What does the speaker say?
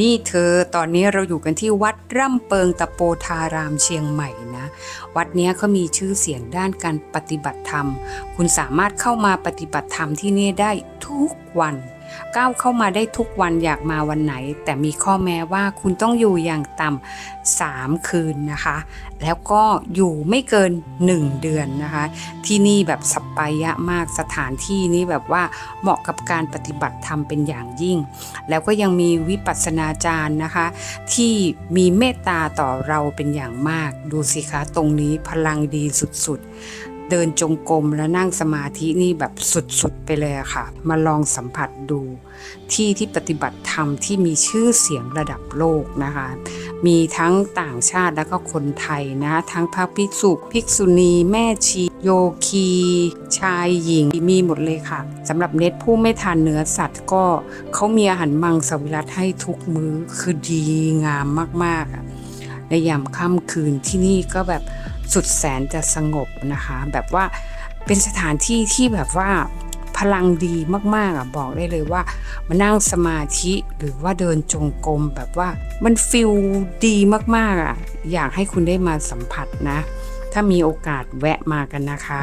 นี่เธอตอนนี้เราอยู่กันที่วัดร่ำเปิงตะโปธารามเชียงใหม่นะ วัดนี้เขามีชื่อเสียงด้านการปฏิบัติธรรม คุณสามารถเข้ามาปฏิบัติธรรมที่นี่ได้ทุกวัน ก้าวเข้ามาได้ทุกวันอยากมาวันไหน แต่มีข้อแม้ว่าคุณต้องอยู่อย่างต่ำสามคืนนะคะ แล้วก็อยู่ไม่เกิน 1 เดือนนะคะ ที่นี่แบบสัปปายะมากสถานที่นี้แบบว่าเหมาะกับการปฏิบัติธรรมเป็นอย่างยิ่ง แล้วก็ยังมีวิปัสสนาจารย์นะคะ ที่มีเมตตาต่อเราเป็นอย่างมาก ดูสิคะตรงนี้พลังดีสุดๆ เดินจงกรมและนั่งสมาธินี่แบบสุดๆไปเลยอะค่ะ มาลองสัมผัสดู ที่ที่ปฏิบัติธรรมที่มีชื่อเสียงระดับโลกนะคะ มีทั้งต่างชาติแล้วก็คนไทยนะ ทั้งพระภิกษุภิกษุณี แม่ชี โยคี ชายหญิงมีหมดเลยค่ะสำหรับเน็ตผู้ไม่ทานเนื้อสัตว์ก็เขามีอาหารมังสวิรัตให้ทุกมื้อคือดีงามมากๆอะ ในยามค่ำคืนที่นี่ก็แบบสุดแสนจะสงบนะคะ แบบว่าเป็นสถานที่ที่แบบว่าพลังดีมากๆอะบอกได้เลยว่ามานั่งสมาธิหรือว่าเดินจงกรมแบบว่ามันฟิลดีมากๆอะอยากให้คุณได้มาสัมผัสนะ ถ้ามีโอกาสแวะมากันนะคะ